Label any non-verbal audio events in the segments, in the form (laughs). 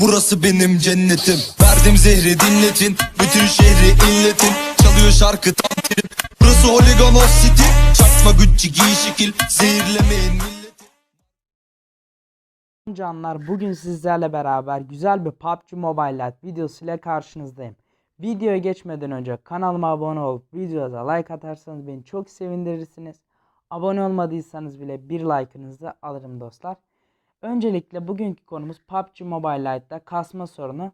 Burası benim cennetim Verdim zehri dinletin Bütün şehri inletin Çalıyor şarkı tam trip Burası Holiganos City Çakma Gucci giy şekil Zehirlemeyin milleti Canlar bugün sizlerle beraber güzel bir PUBG Mobile Lite videosu ile karşınızdayım. Videoya geçmeden önce kanalıma abone olup videoya like atarsanız beni çok sevindirirsiniz. Abone olmadıysanız bile bir like'ınızı alırım dostlar. Öncelikle bugünkü konumuz PUBG Mobile Lite'da kasma sorunu.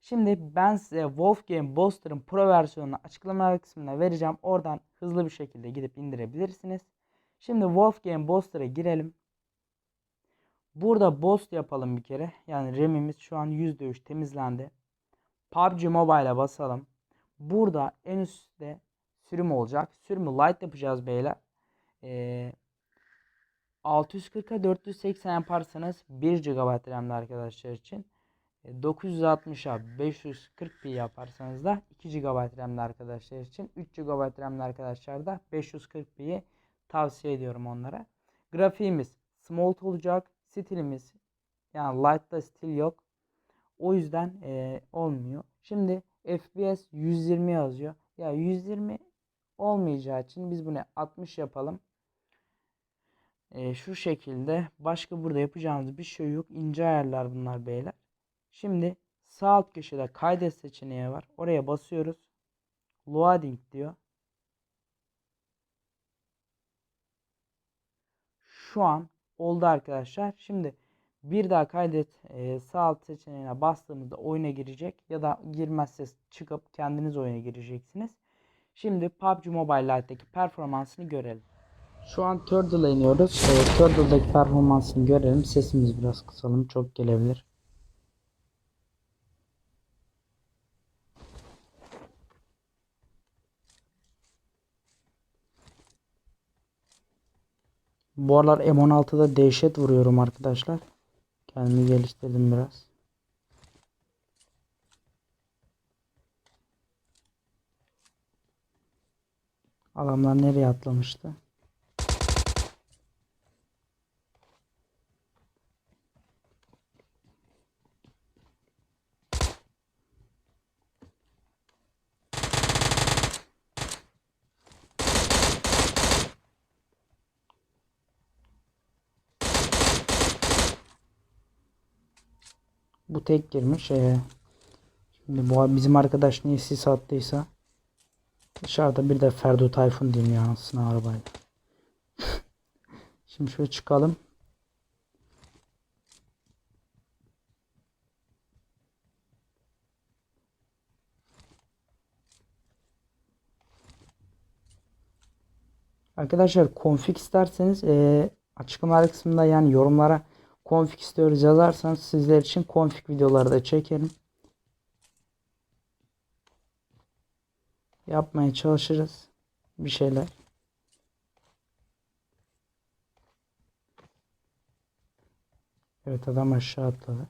Şimdi ben size Wolfgame Booster'ın Pro versiyonunu açıklama kısmına vereceğim. Oradan hızlı bir şekilde gidip indirebilirsiniz. Şimdi Wolfgame Booster'a girelim. Burada Boost yapalım bir kere. Yani RAM'imiz şu an %3 temizlendi. PUBG Mobile'a basalım. Burada en üstte sürüm olacak. Sürümü light yapacağız beyler. Ee, 640'a 480 yaparsanız 1 GB RAM'de arkadaşlar için. E, 960'a 540p yaparsanız da 2 GB RAM'de arkadaşlar için. 3 GB RAM'de arkadaşlar da 540p'yi tavsiye ediyorum onlara. Grafiğimiz smooth olacak. Stilimiz yani light'ta stil yok. O yüzden e, olmuyor. Şimdi FPS 120 yazıyor. Ya 120 olmayacağı için biz bunu 60 yapalım. E, şu şekilde başka burada yapacağımız bir şey yok. İnce ayarlar bunlar beyler. Şimdi sağ alt köşede kaydet seçeneği var. Oraya basıyoruz. Loading diyor. Şu an oldu arkadaşlar. Şimdi bir daha kaydet e, sağ alt seçeneğine bastığımızda oyuna girecek ya da girmezse çıkıp kendiniz oyuna gireceksiniz. Şimdi PUBG Mobile performansını görelim. Şu an Turtle'a iniyoruz. E, Turtle'daki performansını görelim. Sesimizi biraz kısalım. Çok gelebilir. Bu aralar M16'da dehşet vuruyorum arkadaşlar. Kendimi geliştirdim biraz. Adamlar nereye atlamıştı? Bu tek girmiş. Ee, şimdi bu bizim arkadaş niye sis attıysa dışarıda bir de Ferdo Tayfun dinliyor anasını arabayla. (laughs) şimdi şöyle çıkalım. Arkadaşlar config isterseniz e, açıklamalar kısmında yani yorumlara config istiyoruz yazarsanız sizler için config videoları da çekerim. Yapmaya çalışırız bir şeyler. Evet adam aşağı atladı.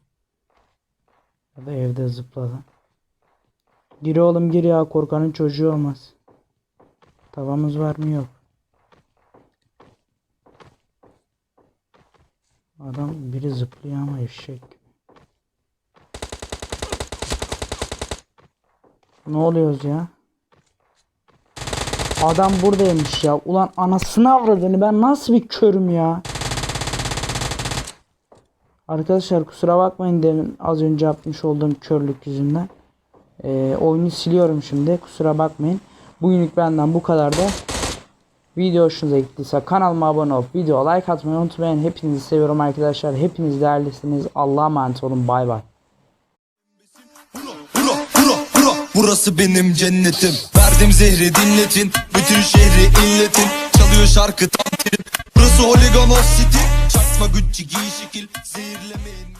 Ya da evde zıpladı. Gir oğlum gir ya korkanın çocuğu olmaz. Tavamız var mı yok. Adam biri zıplıyor ama eşek. Ne oluyoruz ya? Adam buradaymış ya. Ulan anasını avradını ben nasıl bir körüm ya? Arkadaşlar kusura bakmayın demin az önce yapmış olduğum körlük yüzünden. Ee, oyunu siliyorum şimdi. Kusura bakmayın. Bugünlük benden bu kadar da. Video hoşunuza gittiyse kanalıma abone olup video like atmayı unutmayın. Hepinizi seviyorum arkadaşlar. Hepiniz değerlisiniz. Allah'a emanet olun. Bay bay. Bura, bura, bura Burası benim cennetim Verdim zehri dinletin Bütün şehri inletin Çalıyor şarkı tam trip Burası Holiganos City Çakma Gucci giy şekil Zehirlemeyin